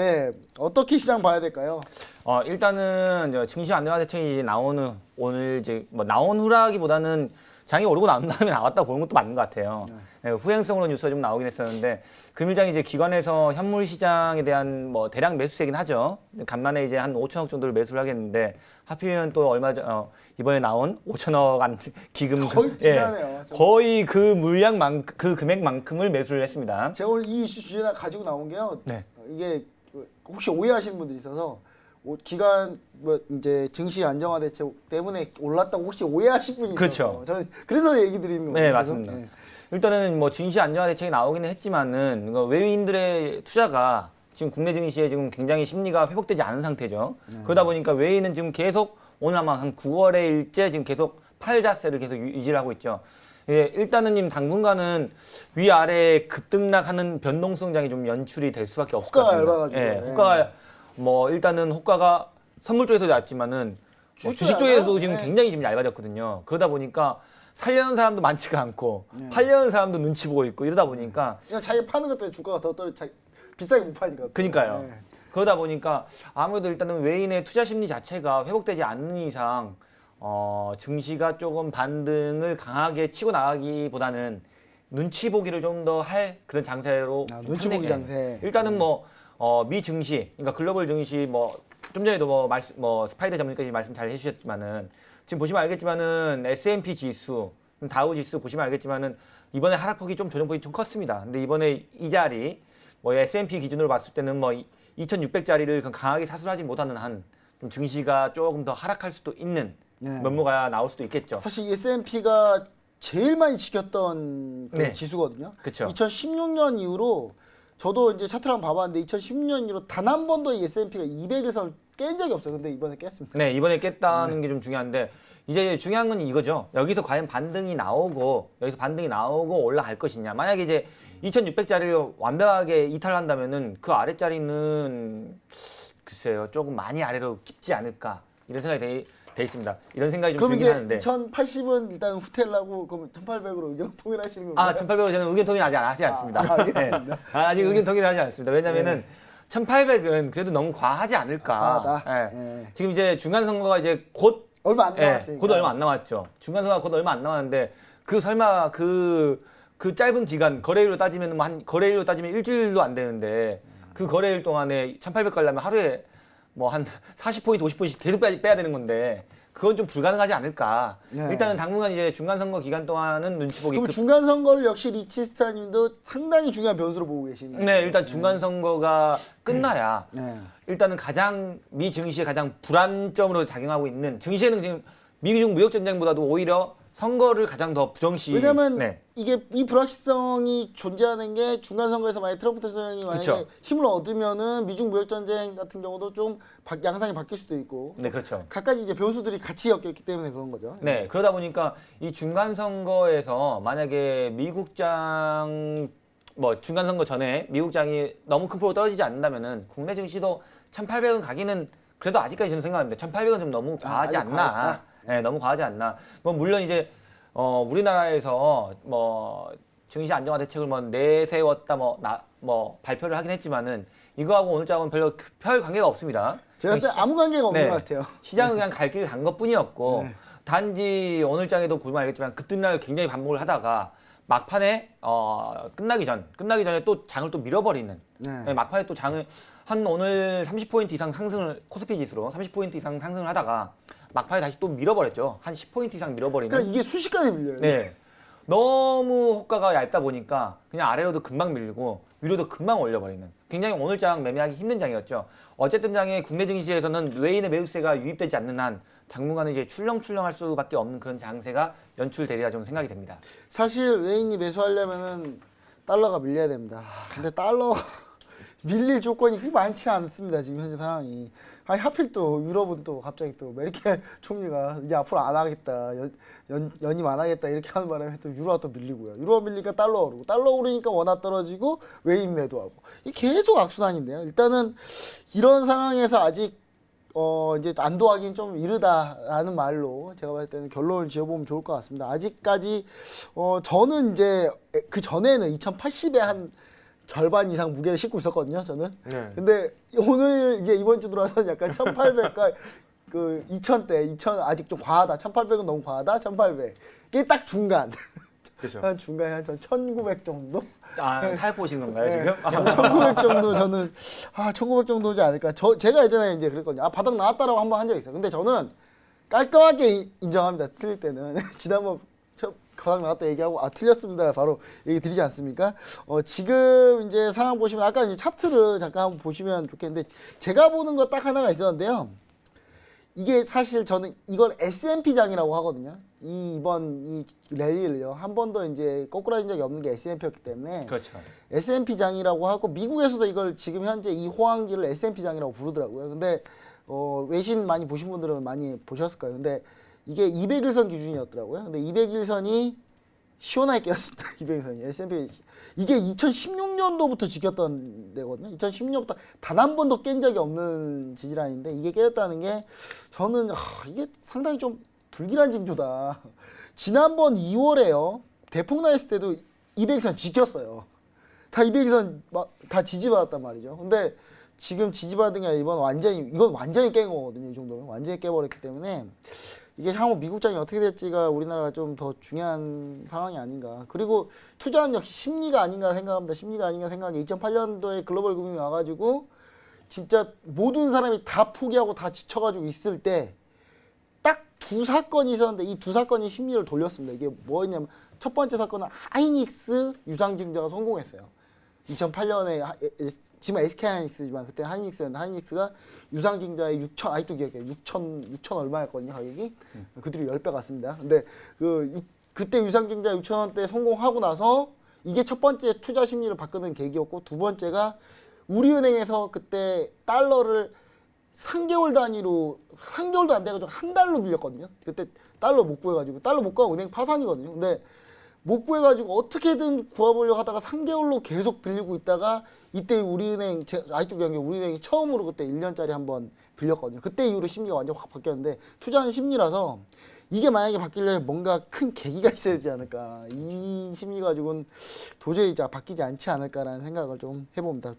네, 어떻게 시장 봐야 될까요? 어, 일단은 저 증시 안정화 대책이 이제 나오는 오늘 이제 뭐 나온 후라기보다는 장이 오르고 난 다음에 나왔다 보는 것도 맞는 것 같아요. 네, 후행성으로 뉴스가 좀 나오긴 했었는데 금일장이 이제 기관에서 현물 시장에 대한 뭐 대량 매수세긴 하죠. 간만에 이제 한 5천억 정도를 매수를 하겠는데 하필이면 또 얼마 전 어, 이번에 나온 5천억 안 기금 거의 예, 비슷하네요. 좀. 거의 그 물량만 그 금액만큼을 매수를 했습니다. 제가 오늘 이 이슈 주제나 가지고 나온 게요. 네. 어, 이게 혹시 오해하시는 분들이 있어서 오- 기간 뭐 이제 증시 안정화 대책 때문에 올랐다고 혹시 오해하실 분이 그렇죠. 저는 그래서 얘기 드리는 거예요. 네, 맞습니다. 네. 일단은 뭐 증시 안정화 대책이 나오기는 했지만은 이거 외국인들의 투자가 지금 국내 증시에 지금 굉장히 심리가 회복되지 않은 상태죠. 그러다 보니까 외인은 지금 계속 오늘 아마 한 9월에 일째 지금 계속 팔자세를 계속 유- 유지를 하고 있죠. 예, 일단은 님 당분간은 위아래 급등락하는 변동성장이 좀 연출이 될 수밖에 없을 것 호가가 같습니다. 얇아가지고. 예, 네. 호가가 뭐 일단은 호가가 선물 쪽에서 얇지만은 뭐 주식 쪽에서도 얇아요. 지금 네. 굉장히 지금 얇아졌거든요. 그러다 보니까 살려는 사람도 많지가 않고 팔려는 사람도 눈치 보고 있고 이러다 보니까 그냥 자기 파는 것 때문에 주가가 더 떨어 자기 비싸게 못 파니까. 그니까요. 네. 그러다 보니까 아무래도 일단은 외인의 투자 심리 자체가 회복되지 않는 이상 어, 증시가 조금 반등을 강하게 치고 나가기보다는 눈치 보기를 좀 더 할 그런 장세로 아, 좀 눈치 보기. 장세. 일단은 뭐 어, 미 증시, 그러니까 글로벌 증시 뭐 좀 전에도 뭐 말씀 뭐 스파이더 전문가님 말씀 잘 해주셨지만은 지금 보시면 알겠지만은 S&P 지수, 다우 지수 보시면 알겠지만은 이번에 하락폭이 좀 조정폭이 좀 컸습니다. 근데 이번에 이 자리 뭐 S&P 기준으로 봤을 때는 뭐 2,600짜리를 강하게 사수하지 못하는 한 좀 증시가 조금 더 하락할 수도 있는 네. 면모가 나올 수도 있겠죠. 사실 S&P가 제일 많이 지켰던 그 네. 지수거든요. 그쵸. 2016년 이후로 저도 이제 차트를 한번 봐봤는데 2016년 이후로 단 한 번도 이 S&P가 200에서 깬 적이 없어요. 근데 이번에 깼습니다. 네, 이번에 깼다는 게 좀 중요한데 이제 중요한 건 이거죠. 여기서 과연 반등이 나오고 여기서 반등이 나오고 올라갈 것이냐. 만약에 이제 2,600짜리를 완벽하게 이탈한다면은 그 아래짜리는 글쎄요. 조금 많이 아래로 깊지 않을까. 이런 생각이 돼, 돼 있습니다. 이런 생각이 좀 그럼 들긴 이제 하는데 2080은 일단 후퇴하려고 그럼 1800으로 의견 통일하시는 건가요? 아, 1,800은 저는 의견 통일 아직 안 하지 않습니다. 아, 알겠습니다. 네. 아, 아직 의견 통일 하지 않습니다. 왜냐면은 1,800은 그래도 너무 과하지 않을까. 과하다. 예. 예. 지금 이제 중간 선거가 이제 곧 얼마 안 예, 남았으니까. 곧 얼마 안 남았죠. 중간 선거가 곧 얼마 안 남았는데 그 설마 그, 그 짧은 기간 거래일로 따지면 뭐한 거래일로 따지면 일주일도 안 되는데 그 거래일 동안에 1,800 가려면 하루에 뭐 한 40포인트, 50포인트씩 계속 빼야, 빼야 되는 건데 그건 좀 불가능하지 않을까. 네. 일단은 당분간 이제 중간 선거 기간 동안은 눈치 보기 그럼 급 중간 선거를 역시 리치스타님도 상당히 중요한 변수로 보고 계시는 네, 일단 중간 선거가 끝나야 네. 일단은 가장 미 증시에 가장 불안점으로 작용하고 있는 증시에는 지금 미중 무역 전쟁보다도 오히려 선거를 가장 더 부정시. 왜냐면 네. 이게 이 불확실성이 존재하는 게 중간 선거에서 만약 트럼프 대통령이 만약에 그쵸. 힘을 얻으면은 미중 무역 전쟁 같은 경우도 좀 바- 양상이 바뀔 수도 있고 네, 그렇죠. 각가지 이제 변수들이 같이 엮였기 때문에 그런 거죠. 네, 그러다 보니까 이 중간 선거에서 만약에 미국장 뭐 중간 선거 전에 미국장이 너무 큰 폭으로 떨어지지 않는다면은 국내 증시도 1,800은 가기는 그래도 아직까지 저는 생각합니다. 1,800은 좀 너무 과하지 아직 않나. 과했다? 네, 너무 과하지 않나. 뭐 물론 이제 어 우리나라에서 뭐 증시 안정화 대책을 뭐 내세웠다 뭐 나 뭐 발표를 하긴 했지만은 이거하고 오늘 장은 별로 그- 별 관계가 없습니다. 제가 볼때 아무 관계가 없는 네. 것 같아요. 시장은 그냥 갈길간 것뿐이었고 네. 단지 오늘 장에도 보면 알겠지만 급등락을 굉장히 반복을 하다가 막판에 어, 끝나기 전 끝나기 전에 또 장을 또 밀어버리는 네. 네, 막판에 또 장을 한 오늘 30포인트 이상 상승을 코스피 지수로 30포인트 이상 상승을 하다가 막판에 다시 또 밀어버렸죠 한 10포인트 이상 밀어버리는 그러니까 이게 순식간에 밀려요. 네 너무 호가가 얇다 보니까 그냥 아래로도 금방 밀리고 위로도 금방 올려버리는 굉장히 오늘 장 매매하기 힘든 장이었죠. 어쨌든 장에 국내 증시에서는 외인의 매수세가 유입되지 않는 한 당분간은 이제 출렁출렁할 수밖에 없는 그런 장세가 연출되리라 좀 생각이 됩니다. 사실 외인이 매수하려면은 달러가 밀려야 됩니다. 근데 달러 밀릴 조건이 그렇게 많지 않습니다. 지금 현재 상황이. 아니 하필 또 유럽은 또 갑자기 또 메르켈 총리가 이제 앞으로 안 하겠다. 연, 연, 연임 안 하겠다. 이렇게 하는 바람에 또 유로가 또 밀리고요. 유로가 밀리니까 달러 오르고 달러 오르니까 원화 떨어지고 외인 매도하고. 이 계속 악순환인데요. 일단은 이런 상황에서 아직 어 이제 안도하기는 좀 이르다라는 말로 제가 봤을 때는 결론을 지어보면 좋을 것 같습니다. 아직까지 어 저는 이제 그 전에는 2080에 한 절반 이상 무게를 싣고 있었거든요. 저는. 네. 근데 오늘 이제 이번 주 들어와서는 약간 1800과 그 2000대 2000 아직 좀 과하다. 1800은 너무 과하다. 1800. 이게 딱 중간. 그렇죠. 한 중간에 한 1900 정도? 아, 타협 보시는 건가요, 네. 지금? 아, 1900 정도 저는 아 1900 정도지 않을까. 저 제가 예전에 이제 그랬거든요. 아 바닥 나왔다라고 한 번 한 적 있어요. 근데 저는 깔끔하게 이- 인정합니다. 틀릴 때는 지난번 저 바닥 나왔다 얘기하고 아 틀렸습니다. 바로 얘기 드리지 않습니까? 어 지금 이제 상황 보시면 아까 이제 차트를 잠깐 한번 보시면 좋겠는데 제가 보는 거 딱 하나가 있었는데요. 이게 사실 저는 이걸 S&P 장이라고 하거든요. 이 이번 이 랠리를요 한 번도 이제 꼬꾸라진 적이 없는 게 S&P였기 때문에 그렇죠. S&P 장이라고 하고 미국에서도 이걸 지금 현재 이 호황기를 S&P 장이라고 부르더라고요. 근데 어, 외신 많이 보신 분들은 많이 보셨을 거예요. 근데 이게 200일선 기준이었더라고요. 근데 200일선이 시원하게 깨었습니다. 200일선이 S&P 이게 2016년도부터 지켰던 데거든요. 2016년부터 단 한 번도 깬 적이 없는 지지라인데 이게 깨졌다는 게 저는 하, 이게 상당히 좀 불길한 징조다. 지난번 2월에요. 대폭 나했을 때도 200일선 지켰어요. 다 200일선 막다 지지받았단 말이죠. 근데 지금 지지받은 게 이번 완전히 이건 완전히 깬 거거든요. 이 정도면 완전히 깨버렸기 때문에 이게 향후 미국장이 어떻게 될지가 우리나라가 좀 더 중요한 상황이 아닌가. 그리고 투자는 역시 심리가 아닌가 생각합니다. 심리가 아닌가 생각해. 2008년도에 글로벌 금융이 와가지고 진짜 모든 사람이 다 포기하고 다 지쳐가지고 있을 때 딱 두 사건이 있었는데 이 두 사건이 심리를 돌렸습니다. 이게 뭐였냐면 첫 번째 사건은 하이닉스 유상증자가 성공했어요. 2008년에 지금 SK 하이닉스지만 그때 하이닉스였는데 하이닉스가 유상증자에 6천 아직도 기억해요. 6천 6천 얼마였거든요 가격이 그 뒤로 10배 갔습니다. 근데 그 유- 그때 유상증자 6천 원대 성공하고 나서 이게 첫 번째 투자 심리를 바꾸는 계기였고 두 번째가 우리은행에서 그때 달러를 3개월 단위로 3개월도 안 돼가지고 한 달로 빌렸거든요. 그때 달러 못 구해가지고 달러 못 구하면 은행 파산이거든요. 근데 못 구해가지고 어떻게든 구해보려고 하다가 3개월로 계속 빌리고 있다가 이때 우리은행 제 아직도 기억해 우리은행이 처음으로 그때 1년짜리 한번 빌렸거든요. 그때 이후로 심리가 완전 확 바뀌었는데 투자는 심리라서 이게 만약에 바뀌려면 뭔가 큰 계기가 있어야 되지 않을까 이 심리 가지고는 도저히 자 바뀌지 않지 않을까라는 생각을 좀 해봅니다.